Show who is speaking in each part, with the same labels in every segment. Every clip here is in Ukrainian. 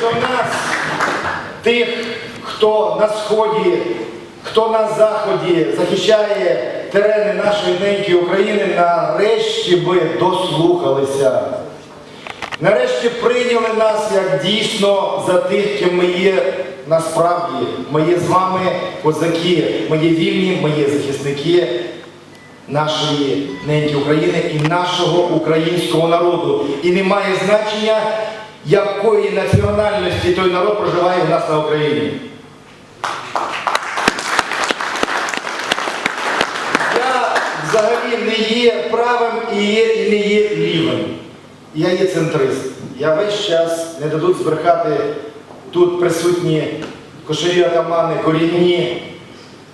Speaker 1: до нас тих, хто на сході, хто на заході захищає терени нашої неньки України, нарешті би дослухалися. Нарешті прийняли нас як дійсно за тих, ким ми є насправді. Ми є з вами козаки, ми є вільні, ми є захисники нашої неньки України і нашого українського народу. І не має значення, якої національності той народ проживає в нас на Україні. Я взагалі не є правим і, є, і не є лівим. Я є центрист. Я весь час не дадуть збрехати тут присутні кошові атамани, корінні,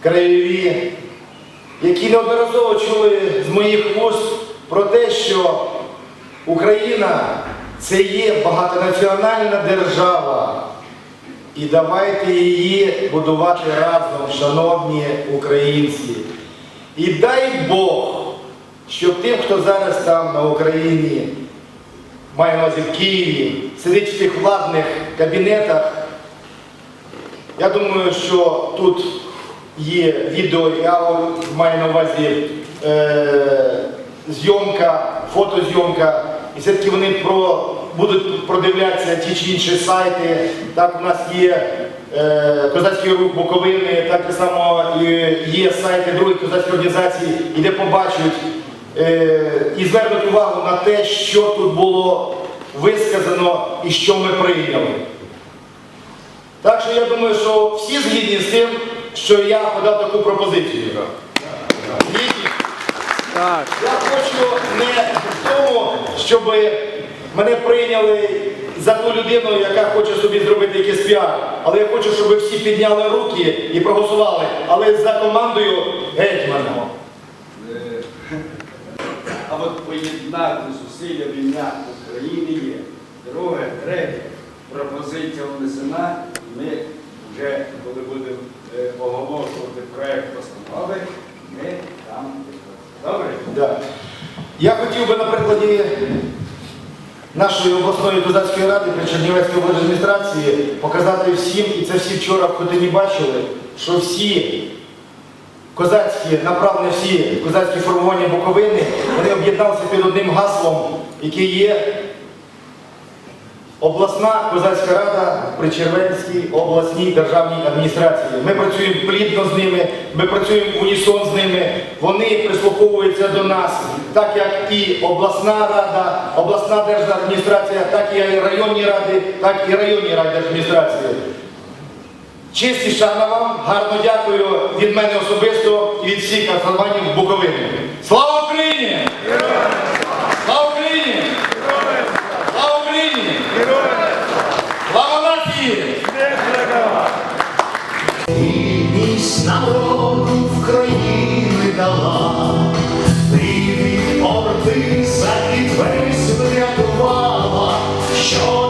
Speaker 1: краєві, які неодноразово чули з моїх вуст про те, що Україна це є багатонаціональна держава. І давайте її будувати разом, шановні українці. І дай Бог, щоб тим, хто зараз там на Україні, має на увазі в Києві, сидить в тих владних кабінетах, я думаю, що тут є відео, я маю на увазі е, зйомка, фотозйомка, і все-таки вони про, будуть продивлятися ті чи інші сайти. Так, у нас є е, козацький рух Буковини, так само є сайти других козацьких організацій, і де побачать е, і звернуть увагу на те, що тут було висказано і що ми прийняли. Так що я думаю, що всі згідні з тим, що я подав таку пропозицію.
Speaker 2: Так.
Speaker 1: Я хочу не в тому, щоб мене прийняли за ту людину, яка хоче собі зробити якийсь піар. Але я хочу, щоб всі підняли руки і проголосували, але за командою гетьмана.
Speaker 3: А от поєднати зусилля війна України є. Друге, третє, пропозиція внесена. Ми вже, коли будемо е, оголошувати проект постанови, ми там Добре?
Speaker 1: Да. Я хотів би на прикладі нашої обласної козацької ради при Чернівецькій облдержадміністрації показати всім, і це всі вчора в Хотині бачили, що всі козацькі, направлені всі козацькі формування Буковини, вони об'єдналися під одним гаслом, яке є Обласна козацька рада при Червенській обласній державній адміністрації. Ми працюємо плідно з ними, ми працюємо унісон з ними. Вони прислуховуються до нас, так як і обласна рада, обласна держадміністрація, так і районні ради, так і районні ради адміністрації. Честь і шана вам, гарно дякую від мене особисто і від всіх національних Буковини. Слава! Leave
Speaker 4: me all the places where you threw me under the sure.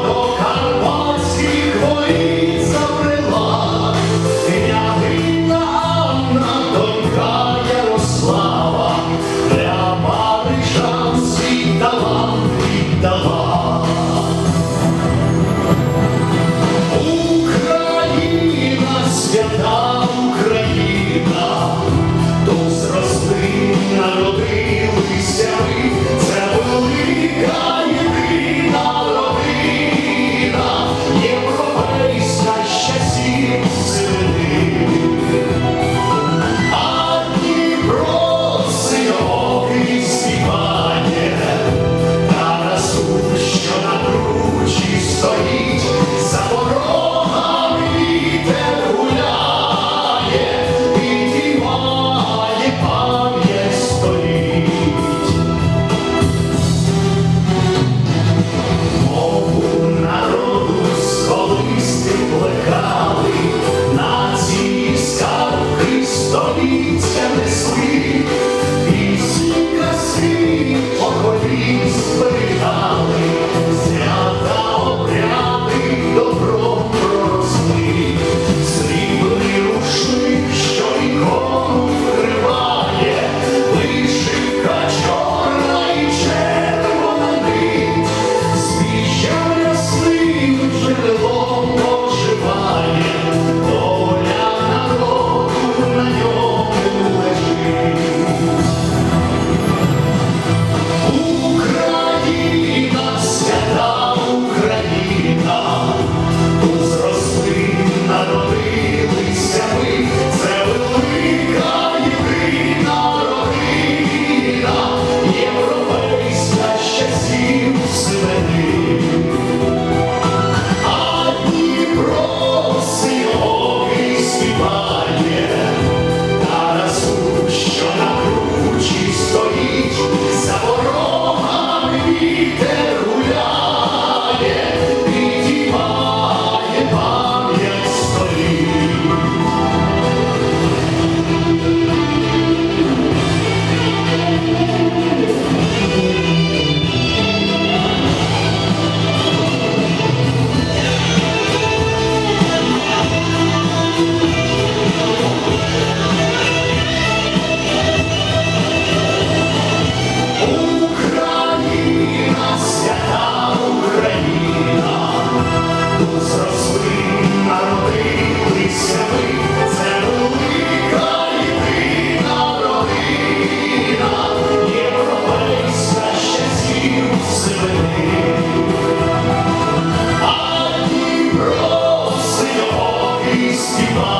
Speaker 4: keep on.